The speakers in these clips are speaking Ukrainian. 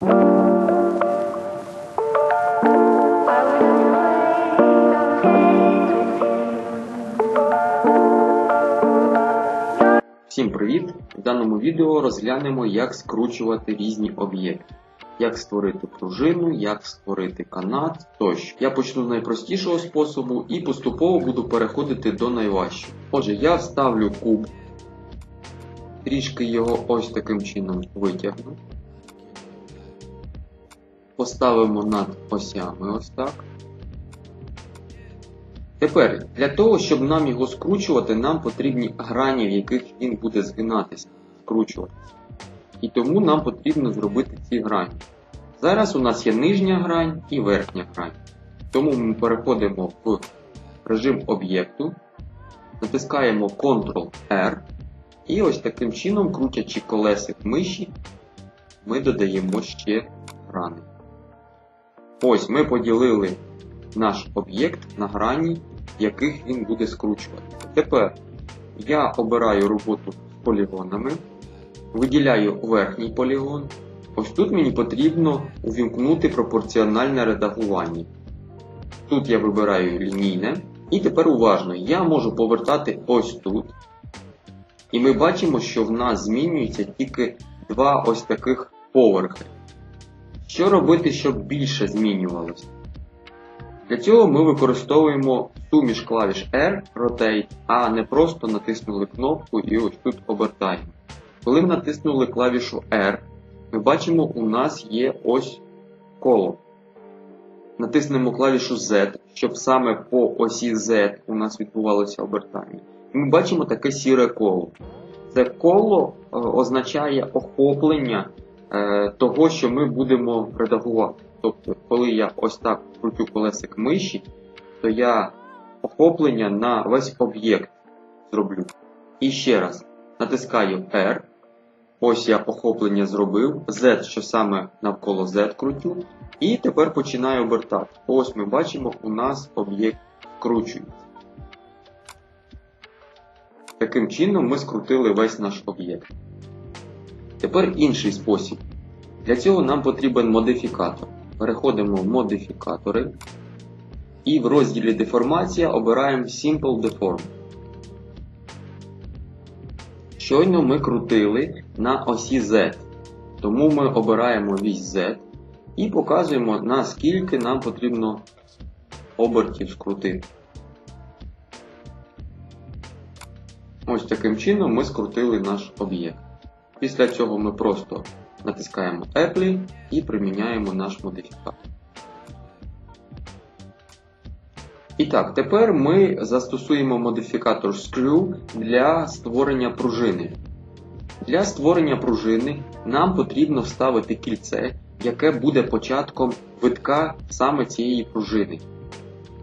Всім привіт! В даному відео розглянемо, як скручувати різні об'єкти, як створити пружину, як створити канат тощо. Я почну з найпростішого способу і поступово буду переходити до найважчого. Отже, я вставлю куб, трішки його ось таким чином витягну. Поставимо над осями ось так. Тепер, для того, щоб нам його скручувати, нам потрібні грані, в яких він буде згинатися, скручуватися. І тому нам потрібно зробити ці грані. Зараз у нас є нижня грань і верхня грань. Тому ми переходимо в режим об'єкту, натискаємо Ctrl-R і ось таким чином, крутячи колесик миші, ми додаємо ще грани. Ось ми поділили наш об'єкт на грані, яких він буде скручуватися. Тепер я обираю роботу з полігонами, виділяю верхній полігон. Ось тут мені потрібно увімкнути пропорціональне редагування. Тут я вибираю лінійне. І тепер уважно, я можу повертати ось тут. І ми бачимо, що в нас змінюється тільки два ось таких поверхи. Що робити, щоб більше змінювалося? Для цього ми використовуємо суміш клавіш R, Rotate, а не просто натиснули кнопку і ось тут обертаємо. Коли ми натиснули клавішу R, ми бачимо, у нас є ось коло. Натиснемо клавішу Z, щоб саме по осі Z у нас відбувалося обертання. І ми бачимо таке сіре коло. Це коло е, означає охоплення того, що ми будемо редагувати. Тобто, коли я ось так крутю колесик миші, то я охоплення на весь об'єкт зроблю. І ще раз натискаю R. Ось я охоплення зробив. Z, що саме навколо Z крутю. І тепер починаю обертати. Ось ми бачимо, у нас об'єкт скручується. Таким чином ми скрутили весь наш об'єкт. Тепер інший спосіб. Для цього нам потрібен модифікатор. Переходимо в модифікатори і в розділі Деформація обираємо Simple Deform. Щойно ми крутили на осі Z. Тому ми обираємо вісь Z і показуємо, наскільки нам потрібно обертів скрутити. Ось таким чином ми скрутили наш об'єкт. Після цього ми просто натискаємо Apply і приміняємо наш модифікатор. І так, тепер ми застосуємо модифікатор Screw для створення пружини. Для створення пружини нам потрібно вставити кільце, яке буде початком витка саме цієї пружини.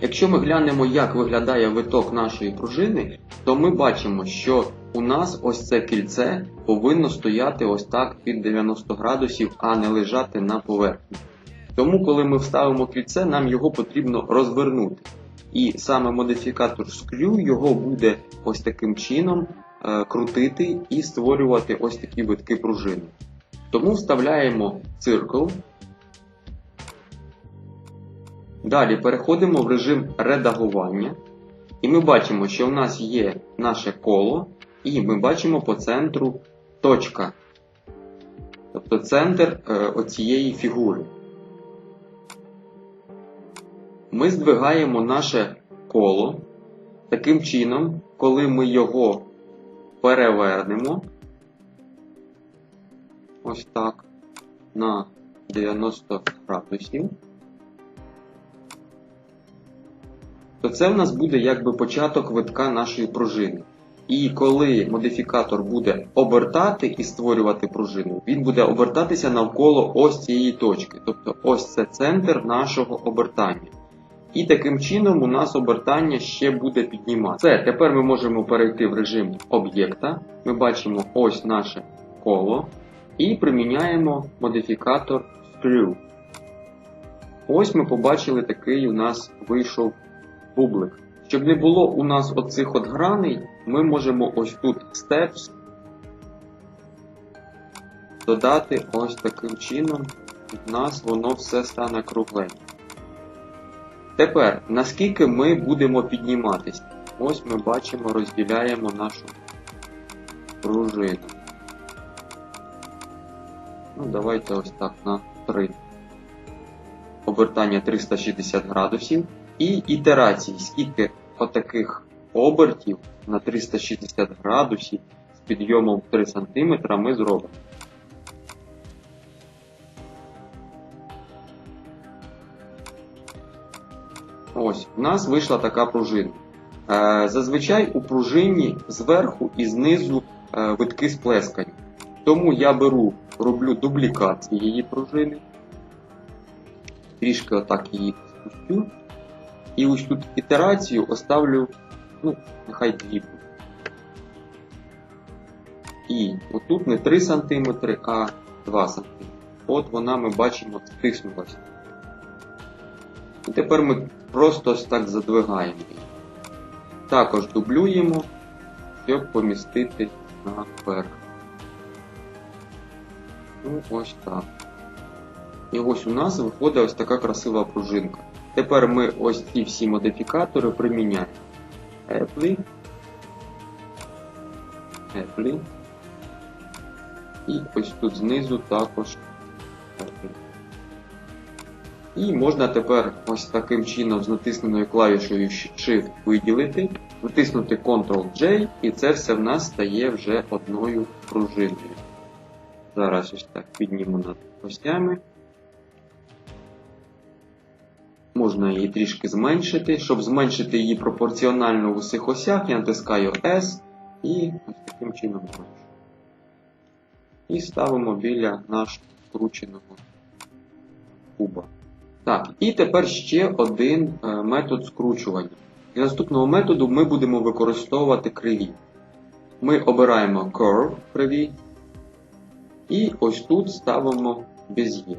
Якщо ми глянемо, як виглядає виток нашої пружини, то ми бачимо, що у нас ось це кільце повинно стояти ось так під 90 градусів, а не лежати на поверхні. Тому, коли ми вставимо кільце, нам його потрібно розвернути. І саме модифікатор Screw його буде ось таким чином е, крутити і створювати ось такі витки пружини. Тому вставляємо циркл. Далі переходимо в режим редагування. І ми бачимо, що в нас є наше коло, і ми бачимо по центру точка. Тобто центр е, оцієї фігури. Ми здвигаємо наше коло таким чином, коли ми його перевернемо ось так на 90 градусів. то це в нас буде якби початок витка нашої пружини. І коли модифікатор буде обертати і створювати пружину, він буде обертатися навколо ось цієї точки. Тобто ось це центр нашого обертання. І таким чином у нас обертання ще буде підніматися. Все, тепер ми можемо перейти в режим об'єкта. Ми бачимо ось наше коло і приміняємо модифікатор Screw. Ось ми побачили такий у нас вийшов бублик. Щоб не було у нас оцих от граней, ми можемо ось тут Steps додати ось таким чином в нас воно все стане кругленьким. Тепер, наскільки ми будемо підніматися? Ось ми бачимо, розділяємо нашу пружину. Ну, давайте ось так на 3. Обертання 360 градусів. І ітерації, скільки отаких обертів на 360 градусів з підйомом 3 см ми зробимо. Ось, в нас вийшла така пружина. Е, Зазвичай у пружині зверху і знизу е, витки сплескані. Тому я беру, роблю дублікат цієї пружини. Трішки отак її спустю. І ось тут ітерацію оставлю, ну, нехай дві. І отут не 3 см, а 2 см. От вона ми бачимо стиснулася. І тепер ми просто ось так задвигаємо її. Також дублюємо, щоб помістити наверх. Ну, ось так. І ось у нас виходить ось така красива пружинка. Тепер ми ось ці всі модифікатори приміняємо. Apply. Apply. І ось тут знизу також Apply. І можна тепер ось таким чином з натисненою клавішою Shift виділити, натиснути Ctrl-J, і це все в нас стає вже одною пружиною. Зараз ось так підніму над осями. Можна її трішки зменшити. Щоб зменшити її пропорціонально в усіх осях, я натискаю S і таким чином зменшую. І ставимо біля нашого скрученого куба. Так, і тепер ще один е, метод скручування. Для наступного методу ми будемо використовувати криві. Ми обираємо Curve криві. І ось тут ставимо Bezier.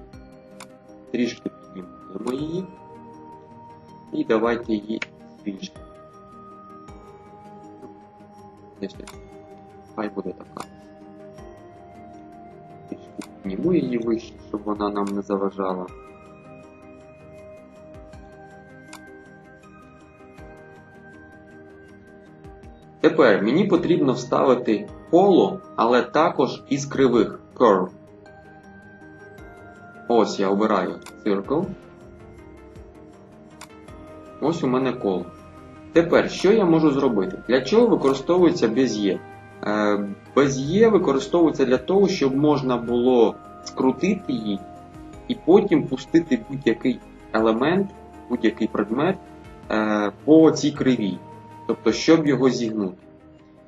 Трішки піднімаємо її. І давайте її збільшимо. Хай буде така. Підніму її вище, щоб вона нам не заважала. Тепер мені потрібно вставити коло, але також із кривих curve. Ось я обираю Circle. Ось у мене коло. Тепер, що я можу зробити? Для чого використовується Bezier? Е, Bezier використовується для того, щоб можна було скрутити її і потім пустити будь-який елемент, будь-який предмет е, по цій кривій. Тобто, щоб його зігнути.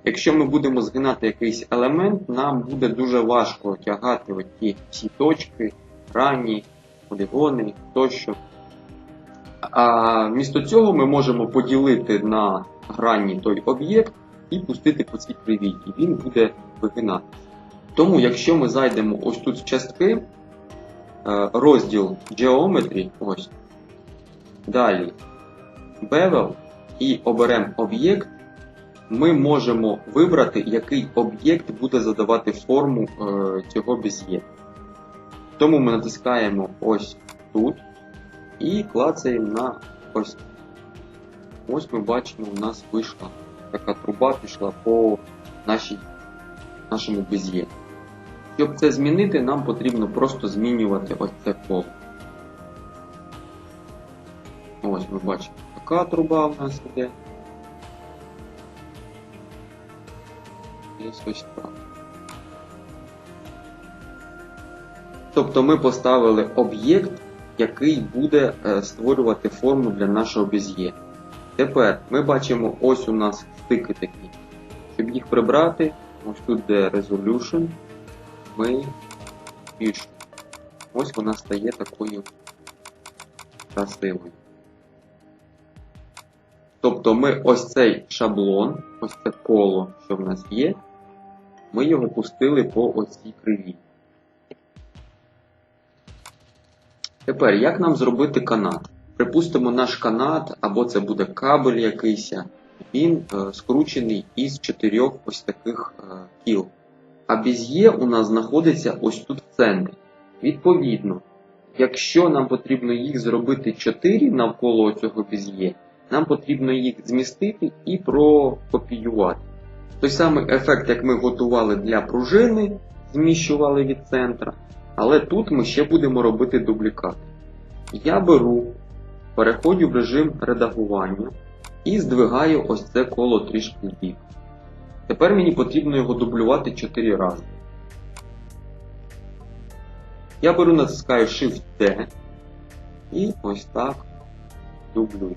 Якщо ми будемо згинати якийсь елемент, нам буде дуже важко тягати оті всі точки, грані, полігони тощо. А вмісто цього ми можемо поділити на грані той об'єкт і пустити по цій кривій, і він буде вигинатися. Тому, якщо ми зайдемо ось тут в частки, е, розділ Geometry, ось, далі Bevel і оберемо об'єкт, ми можемо вибрати, який об'єкт буде задавати форму е, цього без'є. Тому ми натискаємо ось тут і клацаємо на ось. Ось ми бачимо, у нас вийшла така труба, пішла по нашій, нашому без'є. Щоб це змінити, нам потрібно просто змінювати ось це коло. Ось ми бачимо, така труба у нас іде. Ось ось так. Тобто ми поставили об'єкт, який буде е, створювати форму для нашого без'є. Тепер ми бачимо ось у нас стики такі. Щоб їх прибрати, ось тут де Resolution, ми збільшуємо. Ось вона стає такою красивою. Тобто ми ось цей шаблон, ось це коло, що в нас є, ми його пустили по ось цій криві. Тепер, як нам зробити канат? Припустимо, наш канат, або це буде кабель якийсь, він е, скручений із чотирьох ось таких е, кіл. А без'є у нас знаходиться ось тут в центрі. Відповідно, якщо нам потрібно їх зробити 4 навколо цього без'є, нам потрібно їх змістити і прокопіювати. Той самий ефект, як ми готували для пружини, зміщували від центра, але тут ми ще будемо робити дублікат. Я беру, переходжу в режим редагування і здвигаю ось це коло трішки вбік. Тепер мені потрібно його дублювати 4 рази. Я беру, натискаю Shift-D і ось так дублюю.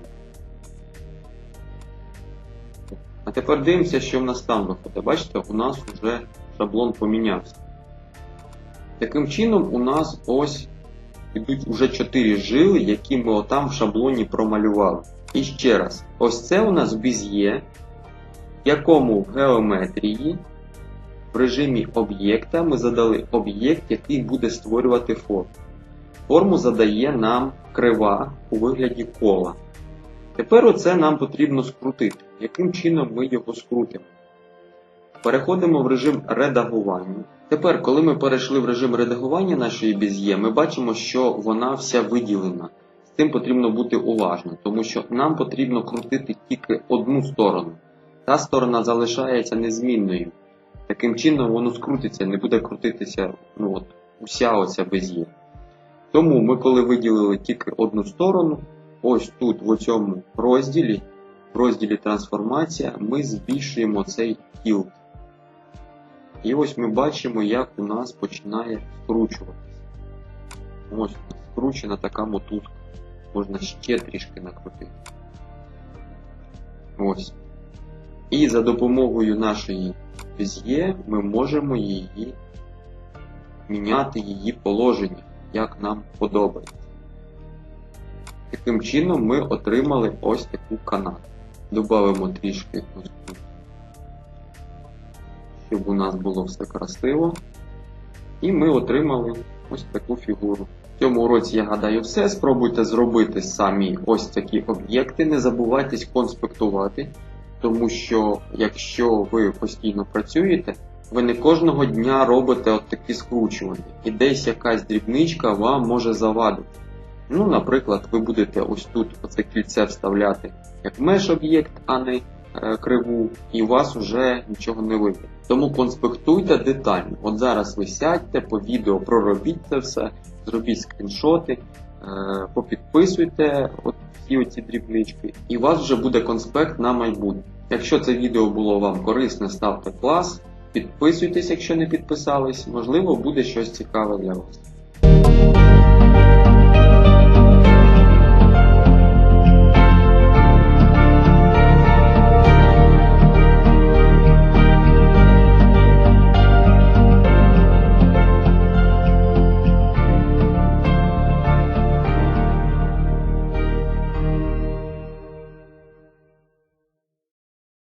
А тепер дивимося, що в нас там виходить. Бачите, у нас вже шаблон помінявся. Таким чином, у нас ось ідуть уже 4 жили, які ми отам в шаблоні промалювали. І ще раз, ось це у нас без'є, в якому в геометрії в режимі об'єкта ми задали об'єкт, який буде створювати форму. Форму задає нам крива у вигляді кола. Тепер оце нам потрібно скрутити. Яким чином ми його скрутимо? Переходимо в режим редагування. Тепер, коли ми перейшли в режим редагування нашої без'є, ми бачимо, що вона вся виділена. З цим потрібно бути уважним, тому що нам потрібно крутити тільки одну сторону. Та сторона залишається незмінною. Таким чином воно скрутиться, не буде крутитися ну от, уся оця без'є. Тому ми, коли виділили тільки одну сторону, ось тут, в цьому розділі, в розділі трансформація, ми збільшуємо цей тілт. І ось ми бачимо, як у нас починає скручуватися. Ось скручена така мотузка. Можна ще трішки накрутити. Ось. І за допомогою нашої без'є ми можемо її міняти її положення, як нам подобається. Таким чином ми отримали ось таку канату. Добавимо трішки ось щоб у нас було все красиво. І ми отримали ось таку фігуру. В цьому уроці, я гадаю, все. Спробуйте зробити самі ось такі об'єкти. Не забувайтесь конспектувати, тому що якщо ви постійно працюєте, ви не кожного дня робите от такі скручування. І десь якась дрібничка вам може завадити. Ну, наприклад, ви будете ось тут оце кільце вставляти як меш-об'єкт, а не криву, і у вас вже нічого не вийде. Тому конспектуйте детально. От зараз ви сядьте по відео, проробіть це все, зробіть скріншоти, е, попідписуйте от всі оці дрібнички, і у вас вже буде конспект на майбутнє. Якщо це відео було вам корисне, ставте клас, підписуйтесь, якщо не підписались, можливо, буде щось цікаве для вас.